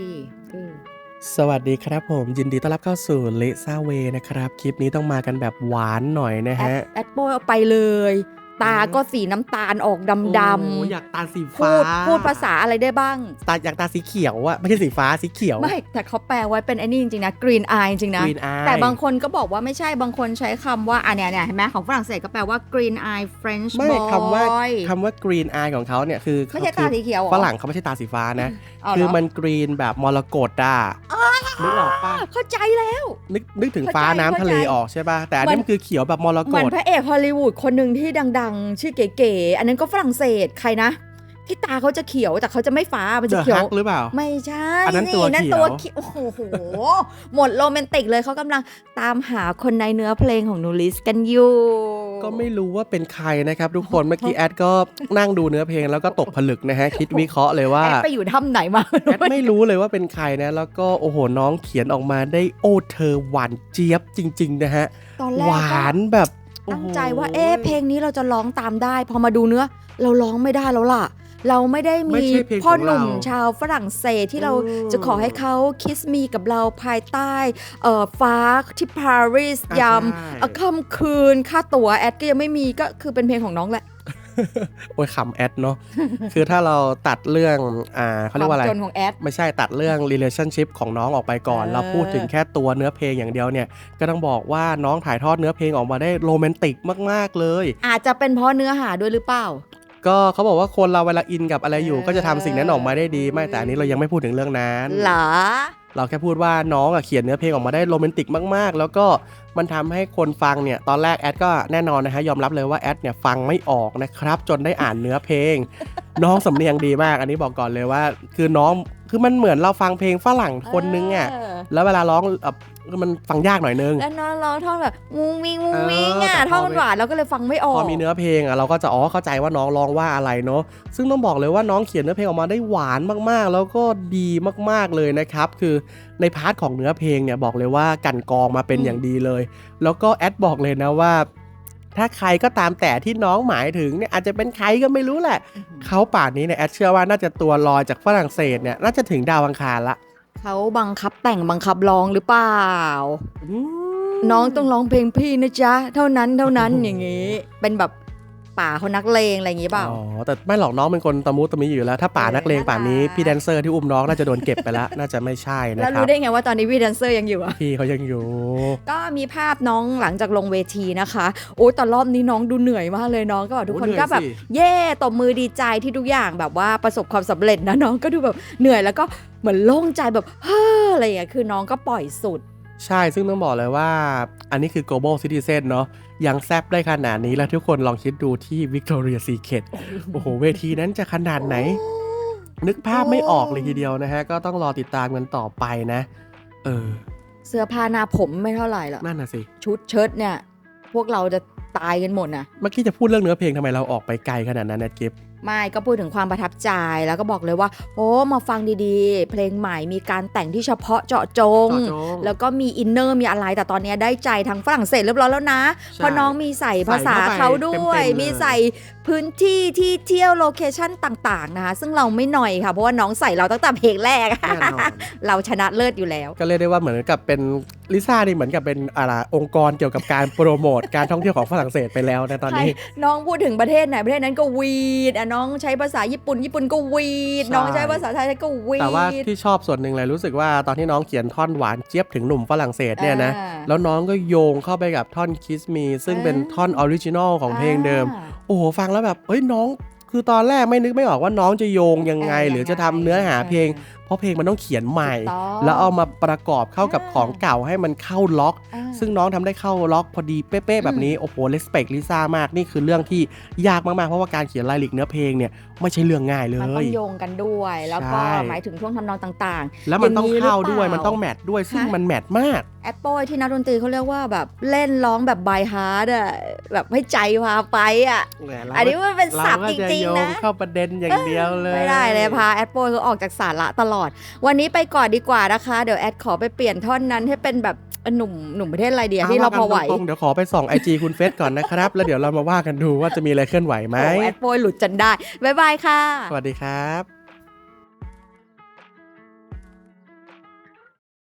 ดีเออสวัสดีครับผมยินดีต้อนรับเข้าสู่เลซ่าเวนะครับ คลิปนี้ต้องมากันแบบหวานหน่อยนะแอฮะดแอดโปยเอาไปเลย ตาก็สีน้ำตาลออกดำดโอ้อยากตาสีำฟ้า พูดพูดภาษาอะไรได้บ้าง ตาอยากตาสีเขียวอะไม่ใช่สีฟ้าสีเขียว ไม่ แต่เขาแปลไว้เป็นไอ้นี่จริงๆนะ green eye จริงๆนะ Green eye แต่บางคนก็บอกว่าไม่ใช่บางคนใช้คำว่าอะเนี่ยเนี่ยเห็นไหมของฝรั่งเศสก็แปลว่า green eye French ไม่ boy คำว่าคำว่า green eye ของเขาเนี่ยคือไม่ใช่ตาสีเขียวเหรอฝรั่งเขาไม่ใช่ตาสีฟ้านะเอาเหรคือมันกรีนแบบมรกตอะ นึกออกปะเข้าใจแล้ว นึกนึกถึงฟ้าเข้าใจน้ำทะเลเข้าใจออกใช่ป่ะ แต่อันนี้มันมันคือเขียวแบบมรเหกมือนตพระเอกฮอลลีวูดคนหนึ่งที่ดัง ๆ ชื่อเก๋ๆอันนั้นก็ฝรั่งเศสใครนะที่ตาเขาจะเขียวแต่เขาจะไม่ฟ้ามันเดจะอะเขียฮัวกหรือเปล่า ไม่ใช่อันนั้นตัวนั่นเขียวตัวเขียวโอ้โหหมดโรแมนติกเลยเขากำลังตามหาคนในเนื้อเพลงของนูริสกันอยู่ ก็ไม่รู้ว่าเป็นใครนะครับทุกคนเมื่อกี้แอดก็นั่งดูเนื้อเพลงแล้วก็ตกผลึกนะฮะคิดวิเคราะห์เลยว่าแอดไปอยู่ถ้ำไหนมาแอดไม่รู้เลยว่าเป็นใครนะ แล้วก็โอ้โหน้องเขียนออกมาได้โอ้เธอหวานเจี๊ยบจริง ๆ นะฮะตอนแรหกวาก็นแบบโอ้ตั้งโหใจว่าเอ๊ะเพลงนี้เราจะร้องตามได้ พอมาดูเนื้อ เราร้องไม่ได้แล้วล่ะ เราไม่ได้ไม่มีใช่เพลงพ่อของหนุ่มเราชาวฝรั่งเศสที่เราอืมจะขอให้เขาคิสมีกับเราภายใต้เอ่อฟ้าที่ปารีสอะยามใช่เอ่อค่ำคืนค่าตั๋วแอดก็ยังไม่มีก็คือเป็นเพลงของน้องแหละโอ้ยขำแอดเนาะคือถ้าเราตัดเรื่องอ่าเขาเรียกว่าอะไรควมจนของแอดไม่ใช่ตัดเรื่อง relationship ของน้องออกไปก่อนเออเราพูดถึงแค่ตัวเนื้อเพลงอย่างเดียวเนี่ย ก็ต้องบอกว่าน้องถ่ายทอดเนื้อเพลงออกมาได้โรแมนติกมาก ๆ เลย อาจจะเป็นเพราะเนื้อหาด้วยหรือเปล่า ก็เขาบอกว่าคนเราเวลาอินกับอะไรอยู่เออก็จะทำสิ่งนั้นออกมาได้ดี ไม่แต่อันนี้เรายังไม่พูดถึงเรื่องนั้นเหรอเราแค่พูดว่าน้องอะเขียนเนื้อเพลงออกมาได้โรแมนติกมากๆ แล้วก็มันทำให้คนฟังเนี่ยตอนแรกแอดก็แน่นอนนะฮะยอมรับเลยว่าแอดเนี่ยฟังไม่ออกนะครับ จนได้อ่านเนื้อเพลง น้องสำเนียงดีมาก อันนี้บอกก่อนเลยว่า คือน้อง คือมันเหมือนเราฟังเพลงฝรั่งคนนึงอะเออแล้วเวลาร้องเอ่อมันฟังยากหน่อยนึง แล้วน้องร้องท่อนแบบมุ้งมิงมุ้งมิงอะเออแต่พอท่อนมันหวานเราก็เลยฟังไม่ออก พอมีเนื้อเพลงอะเราก็จะอ๋อเข้าใจว่าน้องร้องว่าอะไรเนาะ ซึ่งต้องบอกเลยว่าน้องเขียนเนื้อเพลงออกมาได้หวานมากๆ แล้วก็ดีมากๆเลยนะครับ คือในพาร์ทของเนื้อเพลงเนี่ยบอกเลยว่ากันกองมาเป็นอืมอย่างดีเลย แล้วก็แอดบอกเลยนะว่า ถ้าใครก็ตามแต่ที่น้องหมายถึงเนี่ยอาจจะเป็นใครก็ไม่รู้แหละ เขาป่านนี้เนี่ยแอดเชื่อว่าน่าจะตัวลอยจากฝรั่งเศสเนี่ยน่าจะถึงดาวอังคารละเขาบังคับแต่งบังคับร้องหรือเปล่าอืมน้องต้องร้องเพลงพี่นะจ๊ะ เท่านั้นเท่านั้นอย่างงี้ เป็นแบบ ป่าเขานักเลงอะไรอย่างงี้เปล่า อ๋อ แต่ไม่หรอกน้องเป็นคนตะมุตะมิอยู่แล้ว ถ้าป่าเออนักเลงป่านนี้น่ารักพี่แดนเซอร์ที่อุ้มน้องน่าจะโดนเก็บไปแล้ว น่าจะไม่ใช่นะแล้วครัรู้บ ได้ไงว่าตอนนี้วีแดนเซอร์ยังอยู่อะ พี่เขายังอยู่ ก็มีภาพน้องหลังจากลงเวทีนะคะ โอ้ยตอนรอบนี้น้องดูเหนื่อยมากเลยน้องก็แบบทุกคนโอ้เหนื่อยก็แบบ สิ เย่ตบมือดีใจที่ทุกอย่างแบบว่าประสบความสำเร็จนะน้องก็ดูแบบเหนื่อยแล้วก็เหมือนโล่งใจแบบเฮ้ออะไรอย่างเงี้ยคือน้องก็ปล่อยสุด ใช่ซึ่งต้องบอกเลยว่า อันนี้คือ global citizen เนาะยังแซบได้ขนาดนี้แล้วทุกคนลองคิดดูที่ Victoria Secret โอ้โห เวทีนั้นจะขนาดไหน นึกภาพไม่ออกเลยทีเดียวนะฮะ ก็ต้องรอติดตามกันต่อไปนะ เออ เสื้อผ้าหน้าผมไม่เท่าไหร่หรอกนั่นน่ะสิ ชุดเชิ้ตเนี่ย พวกเราจะตายกันหมดนะเมื่อกี้จะพูดเรื่องเนื้อเพลงทำไมเราออกไปไกลขนาดนั้นนะกิฟ ไม่ก็พูดถึงความประทับใจแล้วก็บอกเลยว่า โอ้มาฟังดีๆ เพลงใหม่มีการแต่งที่เฉพาะเจาะจงเจาะจงแล้วก็มีอินเนอร์มีอะไร แต่ตอนนี้ได้ใจทางฝรั่งเศสเรียบร้อยแล้วนะใช่เพราะน้องมีใส่ภาษาใส่เข้าไปเขาด้วยเต็มๆเลยมีใส่พื้นที่ที่เที่ยวโลเคชั่นต่าง ๆ นะคะ ซึ่งเราไม่หน่อยค่ะ เพราะว่าน้องใส่เราตั้งแต่เพลงแรกแน่นอนเราชนะเลิศอยู่แล้ว ก็เรียกได้ว่าเหมือนกับเป็น ลิซ่านี่เหมือนกับเป็นอะไรองค์กรเกี่ยวกับการโปรโมทการท่องเที่ยวของฝรั่งเศสไปแล้วในะตอนนี้ใช่น้องพูดถึงประเทศไหนประเทศนั้นก็วีดอะน้องใช้ภาษาญี่ปุ่น ญี่ปุ่นก็วีดใช่น้องใช้ภาษาไทยก็วีดแต่ว่าที่ชอบส่วนหนึ่งเลยรู้สึกว่าตอนที่น้องเขียนท่อนหวานเจี๊ยบถึงหนุ่มฝรั่งเศสเนี่ยนะอ่าแล้วน้องก็โยงเข้าไปกับท่อน Kiss Me ซึ่งเป็นท่อนออริจินอลของเพลงเดิมอ่าโอ้โหฟังแล้วแบบเฮ้ยน้องคือตอนแรกไม่นึกไม่ออกว่าน้องจะโยงยังไงเออหรือจะทำเนื้อหาเพลงเพ ราะเพลงมันต้องเขียนใหม่ถูกต้องแล้วเอามาประกอบเข้ากับอ่าของเก่าให้มันเข้าล็อกอ่าซึ่งน้องทำได้เข้าล็อกพอดีเป๊ะๆแบบนี้โอ้โหเลสเปกลิซ่ามากนี่คือเรื่องที่ยากมากๆเพราะว่าการเขียนรายละเอียดเนื้อเพลงเนี่ยไม่ใช่เรื่องง่ายเลมันต้ยองโยงกันด้วย แล้วก็ใช่หมายถึงท่วงทำนองต่างแล้วมันต้องเข้าด้วยอย่างนี้หรือเปล่ามัมันต้องแมทด้วยซึ่งฮะมันแมทมากๆแอปเปิลที่นักดนตรีเขาเรียกว่าแบบเล่นร้องแบบบายฮาร์ดอะแบบให้ใจพาไปอะอันนี้มันเป็นเราศัพท์ก็จจะริงโยๆงนะเข้าประเด็นอย่างเดียวเลยไม่ได้เลยพาแอดโปยเขาออกจากสาระตลอดวันนี้ไปก่อนดีกว่านะคะ เดี๋ยวแอดขอไปเปลี่ยนท่อนนั้นให้เป็นแบบหนุ่มหนุ่มประเทศอะไรเดียที่เราพอไหวตงๆเดี๋ยวขอไปส่องไอจีคุณเฟสก่อนนะครับ แล้วเดี๋ยวเรามาว่ากันดูว่าจะมีอะไรเคลื่อนไหวไหมโอ้แอดโปยหลุดจนได้บ๊ายบายค่ะ สวัสดีครับ